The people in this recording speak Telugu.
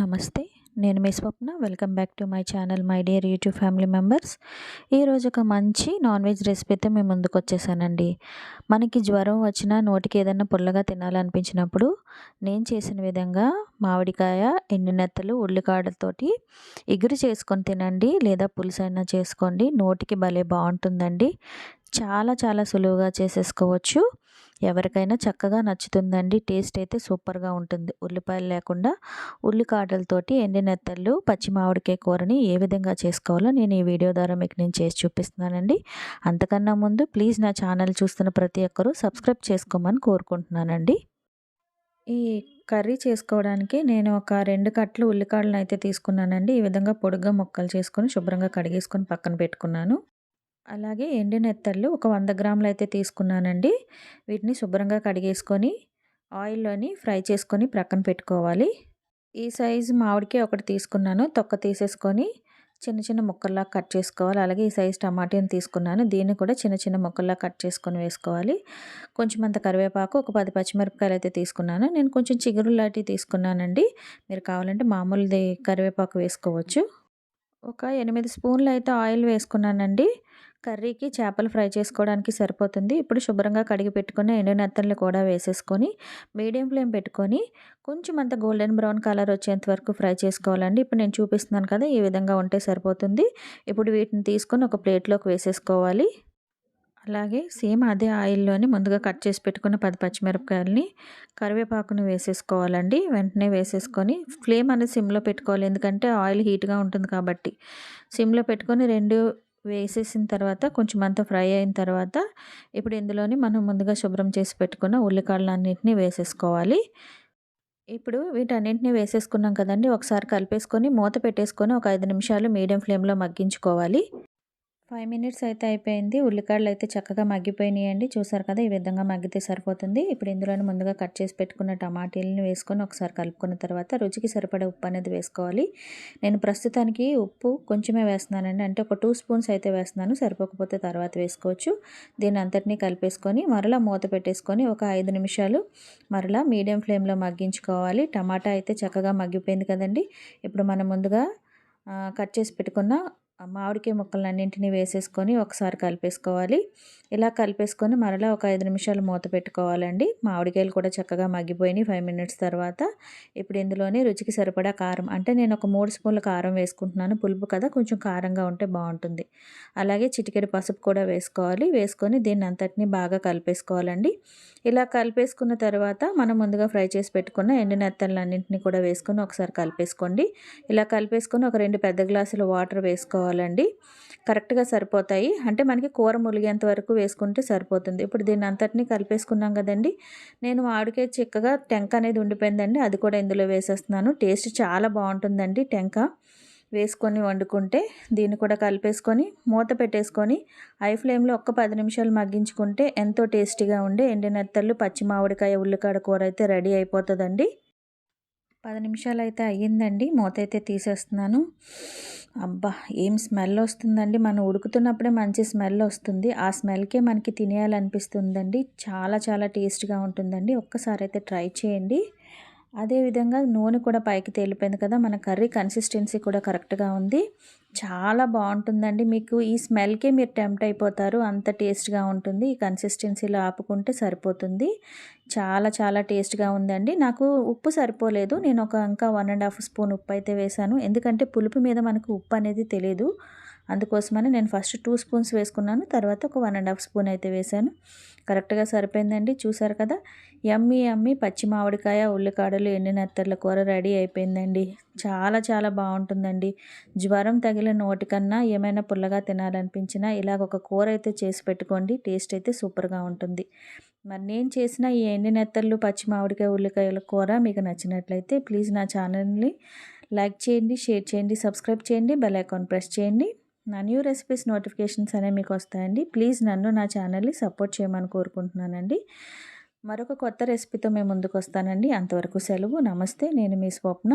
నమస్తే నేను మీ Swapna. Welcome back to my channel my dear YouTube family members. ఈరోజు ఒక మంచి నాన్ వెజ్ రెసిపీతో మేము ముందుకు వచ్చేసానండి. మనకి జ్వరం వచ్చినా నోటికి ఏదైనా పుల్లగా తినాలనిపించినప్పుడు నేను చేసిన విధంగా మామిడికాయ ఎండినెత్తలు ఉల్లికాడలతోటి ఎగురు చేసుకొని తినండి. లేదా పులుసైనా చేసుకోండి. నోటికి భలే బాగుంటుందండి. చాలా చాలా సులువుగా చేసేసుకోవచ్చు. ఎవరికైనా చక్కగా నచ్చుతుందండి. టేస్ట్ అయితే సూపర్గా ఉంటుంది. ఉల్లిపాయలు లేకుండా ఉల్లికాడలతోటి ఎండినెత్తళ్ళు పచ్చి మామిడికాయ కూరని ఏ విధంగా చేసుకోవాలో నేను ఈ వీడియో ద్వారా మీకు నేను చేసి చూపిస్తున్నానండి. అంతకన్నా ముందు ప్లీజ్ నా ఛానల్ చూస్తున్న ప్రతి ఒక్కరూ సబ్స్క్రైబ్ చేసుకోమని కోరుకుంటున్నానండి. ఈ కర్రీ చేసుకోవడానికి నేను ఒక రెండు కట్టలు ఉల్లికాడలను అయితే తీసుకున్నానండి. ఈ విధంగా పొడుగ్గా ముక్కలు చేసుకొని శుభ్రంగా కడిగేసుకొని పక్కన పెట్టుకున్నాను. అలాగే ఎండినెత్తళ్ళు ఒక వంద గ్రాములు అయితే తీసుకున్నానండి. వీటిని శుభ్రంగా కడిగేసుకొని ఆయిల్లోని ఫ్రై చేసుకొని ప్రక్కన పెట్టుకోవాలి. ఈ సైజు మామిడికి ఒకటి తీసుకున్నాను. తొక్క తీసేసుకొని చిన్న చిన్న ముక్కల్లా కట్ చేసుకోవాలి. అలాగే ఈ సైజు టమాటాని తీసుకున్నాను. దీన్ని కూడా చిన్న చిన్న ముక్కల్లా కట్ చేసుకొని వేసుకోవాలి. కొంచెం అంత కరివేపాకు ఒక పది పచ్చిమిరపకాయలు అయితే తీసుకున్నాను. నేను కొంచెం చిగురు లాంటివి తీసుకున్నానండి. మీరు కావాలంటే మామూలుది కరివేపాకు వేసుకోవచ్చు. ఒక ఎనిమిది స్పూన్లు అయితే ఆయిల్ వేసుకున్నానండి. కర్రీకి చేపలు ఫ్రై చేసుకోవడానికి సరిపోతుంది. ఇప్పుడు శుభ్రంగా కడిగి పెట్టుకున్న ఎండునెత్తలు కూడా వేసేసుకొని మీడియం ఫ్లేమ్ పెట్టుకొని కొంచెం అంత గోల్డెన్ బ్రౌన్ కలర్ వచ్చేంత వరకు ఫ్రై చేసుకోవాలండి. ఇప్పుడు నేను చూపిస్తున్నాను కదా ఈ విధంగా ఉంటే సరిపోతుంది. ఇప్పుడు వీటిని తీసుకొని ఒక ప్లేట్లోకి వేసేసుకోవాలి. అలాగే సేమ్ అదే ఆయిల్లోని ముందుగా కట్ చేసి పెట్టుకున్న పది పచ్చిమిరపకాయలని కరివేపాకుని వేసేసుకోవాలండి. వెంటనే వేసేసుకొని ఫ్లేమ్ అనేది సిమ్లో పెట్టుకోవాలి. ఎందుకంటే ఆయిల్ హీట్గా ఉంటుంది కాబట్టి. సిమ్లో పెట్టుకొని రెండు వేసేసిన తర్వాత కొంచెం అంతా ఫ్రై అయిన తర్వాత ఇప్పుడు ఇందులోని మనం ముందుగా శుభ్రం చేసి పెట్టుకున్న ఉల్లికాడలన్నింటినీ వేసేసుకోవాలి. ఇప్పుడు వీటన్నింటినీ వేసేసుకున్నాం కదండి ఒకసారి కలిపేసుకొని మూత పెట్టేసుకొని ఒక ఐదు నిమిషాలు మీడియం ఫ్లేమ్లో మగ్గించుకోవాలి. ఫైవ్ మినిట్స్ అయితే అయిపోయింది. ఉల్లికాడలు అయితే చక్కగా మగ్గిపోయినాయండి. చూసారు కదా ఈ విధంగా మగ్గితే సరిపోతుంది. ఇప్పుడు ఇందులోనే ముందుగా కట్ చేసి పెట్టుకున్న టమాటీలను వేసుకొని ఒకసారి కలుపుకున్న తర్వాత రుచికి సరిపడే ఉప్పు అనేది వేసుకోవాలి. నేను ప్రస్తుతానికి ఉప్పు కొంచెమే వేస్తున్నానండి. అంటే ఒక టూ స్పూన్స్ అయితే వేస్తున్నాను. సరిపోకపోతే తర్వాత వేసుకోవచ్చు. దీని అంతటినీ కలిపేసుకొని మరలా మూత పెట్టేసుకొని ఒక ఐదు నిమిషాలు మరలా మీడియం ఫ్లేమ్లో మగ్గించుకోవాలి. టమాటా అయితే చక్కగా మగ్గిపోయింది కదండి. ఇప్పుడు మనం ముందుగా కట్ చేసి పెట్టుకున్న మామిడికాయ ముక్కలన్నింటినీ వేసేసుకొని ఒకసారి కలిపేసుకోవాలి. ఇలా కలిపేసుకొని మరలా ఒక ఐదు నిమిషాలు మూత పెట్టుకోవాలండి. మామిడికాయలు కూడా చక్కగా మగ్గిపోయినాయి ఫైవ్ మినిట్స్ తర్వాత. ఇప్పుడు ఇందులోనే రుచికి సరిపడా కారం అంటే నేను ఒక మూడు స్పూన్ల కారం వేసుకుంటున్నాను. పులుపు కదా కొంచెం కారంగా ఉంటే బాగుంటుంది. అలాగే చిటికెడు పసుపు కూడా వేసుకోవాలి. వేసుకొని దీన్ని అంతటిని బాగా కలిపేసుకోవాలండి. ఇలా కలిపేసుకున్న తర్వాత మనం ముందుగా ఫ్రై చేసి పెట్టుకున్న ఎండినెత్తలన్నింటినీ కూడా వేసుకొని ఒకసారి కలిపేసుకోండి. ఇలా కలిపేసుకొని ఒక రెండు పెద్ద గ్లాసులు వాటర్ వేసుకోవాలి. వేసుకోవాలండి కరెక్ట్గా సరిపోతాయి. అంటే మనకి కూర ములిగేంత వరకు వేసుకుంటే సరిపోతుంది. ఇప్పుడు దీన్ని అంతటినీ కలిపేసుకున్నాం కదండి. నేను మామిడికాయ చిక్కగా టెంక అనేది ఉండిపోయిందండి. అది కూడా ఇందులో వేసేస్తున్నాను. టేస్ట్ చాలా బాగుంటుందండి టెంక. వేసుకొని వండుకుంటే దీన్ని కూడా కలిపేసుకొని మూత పెట్టేసుకొని హై ఫ్లేమ్లో ఒక్క పది నిమిషాలు మగ్గించుకుంటే ఎంతో టేస్టీగా ఉండే ఎండినెత్తళ్ళు పచ్చి మామిడికాయ ఉల్లికాడ కూర అయితే రెడీ అయిపోతుందండి. పది నిమిషాలు అయితే అయ్యిందండి. మూత అయితే తీసేస్తున్నాను. అబ్బా ఏం స్మెల్ వస్తుందండి. మనం ఉడుకుతున్నప్పుడే మంచి స్మెల్ వస్తుంది. ఆ స్మెల్కే మనకి తినేయాలనిపిస్తుందండి. చాలా చాలా టేస్ట్గా ఉంటుందండి. ఒక్కసారి అయితే ట్రై చేయండి. అదేవిధంగా నూనె కూడా పైకి తేలిపోయింది కదా మన కర్రీ కన్సిస్టెన్సీ కూడా కరెక్ట్గా ఉంది. చాలా బాగుంటుందండి. మీకు ఈ స్మెల్కే మీరు టెంప్ట్ అయిపోతారు. అంత టేస్ట్గా ఉంటుంది. ఈ కన్సిస్టెన్సీలో ఆపుకుంటే సరిపోతుంది. చాలా చాలా టేస్ట్గా ఉందండి. నాకు ఉప్పు సరిపోలేదు. నేను ఒక ఇంకా వన్ అండ్ హాఫ్ స్పూన్ ఉప్పు అయితే వేశాను. ఎందుకంటే పులుపు మీద మనకు ఉప్పు అనేది తెలియదు అందుకోసమని నేను ఫస్ట్ టూ స్పూన్స్ వేసుకున్నాను తర్వాత ఒక వన్ అండ్ హాఫ్ స్పూన్ అయితే వేశాను. కరెక్ట్గా సరిపోయిందండి చూసారు కదా? ఎమ్మి ఎమ్మి పచ్చి మామిడికాయ ఉల్లికాడలు ఎండినత్తర్ల కూర రెడీ అయిపోయిందండి. చాలా చాలా బాగుంటుందండి. జ్వరం తగిలిన నోటికన్నా ఏమైనా పుల్లగా తినాలనిపించినా ఇలాగ ఒక కూర అయితే చేసి పెట్టుకోండి టేస్ట్ అయితే సూపర్గా ఉంటుంది. మరి నేను చేసిన ఈ ఎండినెత్తళ్ళు పచ్చి మామిడికాయ ఉల్లికాయల కూర మీకు నచ్చినట్లయితే ప్లీజ్ నా ఛానల్ని లైక్ చేయండి షేర్ చేయండి సబ్స్క్రైబ్ చేయండి బెల్ ఐకాన్ ప్రెస్ చేయండి. నా న్యూ రెసిపీస్ నోటిఫికేషన్స్ అనేవి మీకు వస్తాయండి. ప్లీజ్ నన్ను నా ఛానల్ని సపోర్ట్ చేయమని కోరుకుంటున్నానండి. మరొక కొత్త రెసిపీతో మేము ముందుకు వస్తానండి. అంతవరకు సెలవు. నమస్తే. నేను మీ స్వప్న.